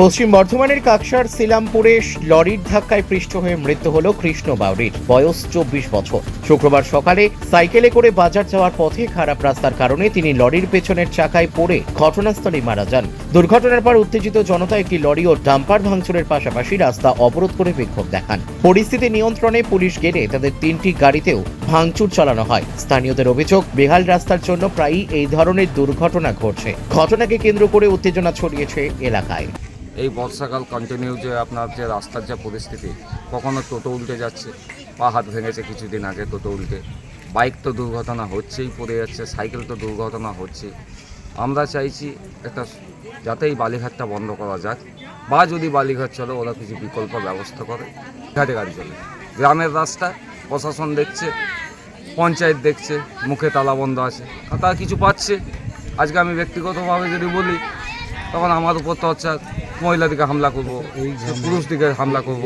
পশ্চিম বর্ধমানের কাকসার সিলামপুরে লরির ধাক্কায় পৃষ্ঠ হয়ে মৃত্যু হল কৃষ্ণ বাউরির। বয়স চব্বিশ বছর। শুক্রবার সকালে সাইকেলে করে বাজার যাওয়ার পথে খারাপ রাস্তার কারণে তিনি লরির পেছনের চাকায় পড়ে ঘটনাস্থলে মারা যান। দুর্ঘটনার পর উত্তেজিত জনতা একটি লরি ও ডাম্পার ভাঙচুরের পাশাপাশি রাস্তা অবরোধ করে বিক্ষোভ দেখান। পরিস্থিতি নিয়ন্ত্রণে পুলিশ গেলে তাদের তিনটি গাড়িতেও ভাঙচুর চালানো হয়। স্থানীয়দের অভিযোগ, বেহাল রাস্তার জন্য প্রায়ই এই ধরনের দুর্ঘটনা ঘটছে। ঘটনাকে কেন্দ্র করে উত্তেজনা ছড়িয়েছে এলাকায়। এই বর্ষাকাল কন্টিনিউ যে আপনার যে রাস্তার যে পরিস্থিতি, কখনো টোটো উল্টে যাচ্ছে, পা হাত ভেঙেছে কিছুদিন আগে টোটো উল্টে। বাইক তো দুর্ঘটনা হচ্ছেই, পড়ে যাচ্ছে, সাইকেল তো দুর্ঘটনা হচ্ছে। আমরা চাইছি একটা যাতে এই বালিঘাটটা বন্ধ করা যাক, বা যদি বালিঘাট চলে, ওরা কিছু বিকল্প ব্যবস্থা করে ঘাটে গাড়ি চলে। গ্রামের রাস্তা, প্রশাসন দেখছে, পঞ্চায়েত দেখছে, মুখে তালা বন্ধ আছে তারা কিছু পাচ্ছে। আজকে আমি ব্যক্তিগতভাবে যদি বলি, তখন আমার উপর তো মহিলা দিকে হামলা করব পুরুষ দিকে হামলা করব।